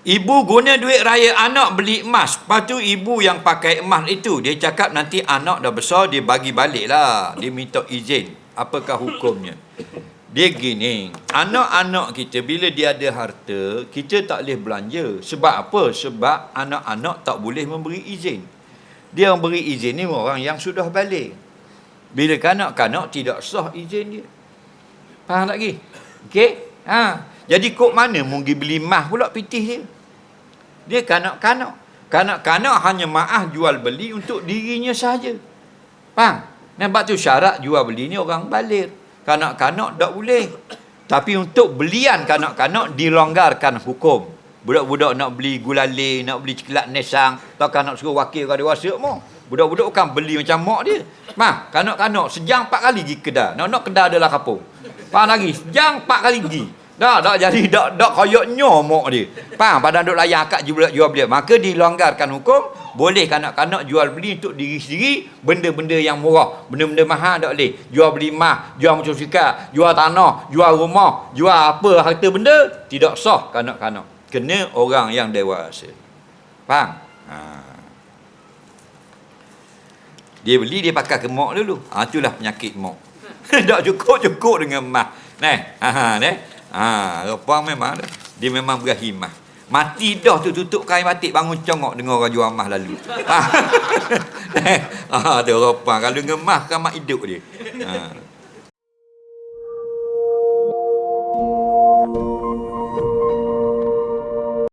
Ibu guna duit raya anak beli emas. Lepas tu ibu yang pakai emas itu. Dia cakap nanti anak dah besar dia bagi balik lah. Dia minta izin. Apakah hukumnya? Dia gini. Anak-anak kita bila dia ada harta. Kita tak boleh belanja. Sebab apa? Sebab anak-anak tak boleh memberi izin. Dia yang beri izin ni orang yang sudah balik. Bila kanak-kanak tidak sah izin dia. Faham tak lagi? Okey? Ha. Jadi kok mana pergi beli mah pula pitih dia? Dia kanak-kanak. Kanak-kanak hanya maaf jual beli untuk dirinya saja. Faham? Nampak tu syarat jual beli ni orang balik. Kanak-kanak tak boleh. Tapi untuk belian kanak-kanak dilonggarkan hukum. Budak-budak nak beli gulali, nak beli cikelat nesang, takkan nak suruh wakil orang dewasa mau. Budak-budak bukan beli macam mak dia. Mah, kanak-kanak sejam empat kali pergi kedai. Nak-nak kedai adalah kapung. Faham lagi? Sejam empat kali pergi. Dah, dah jadi dak dak koyak nyomok dia. Faham? Pada duk layan akak jual jual beli. Maka dilonggarkan hukum, boleh kanak-kanak jual beli untuk diri sendiri benda-benda yang murah. Benda-benda mahal tak boleh. Jual beli mah, jual motosikal, jual tanah, jual rumah, jual apa harta benda tidak sah kanak-kanak. Kena orang yang dewasa. Faham? Ha. Dia beli dia pakai ke mak dulu. Ha itulah penyakit mak. tak cukup-cukup dengan mah. Neh, ha ha neh. Ha, rupa memang dah. Dia memang berahimah. Mati dah tu tutup kain batik bangun congok dengan orang jual mah lalu. Ha. ha tu rupa kalau ngemah kan mak hidup dia. Ha.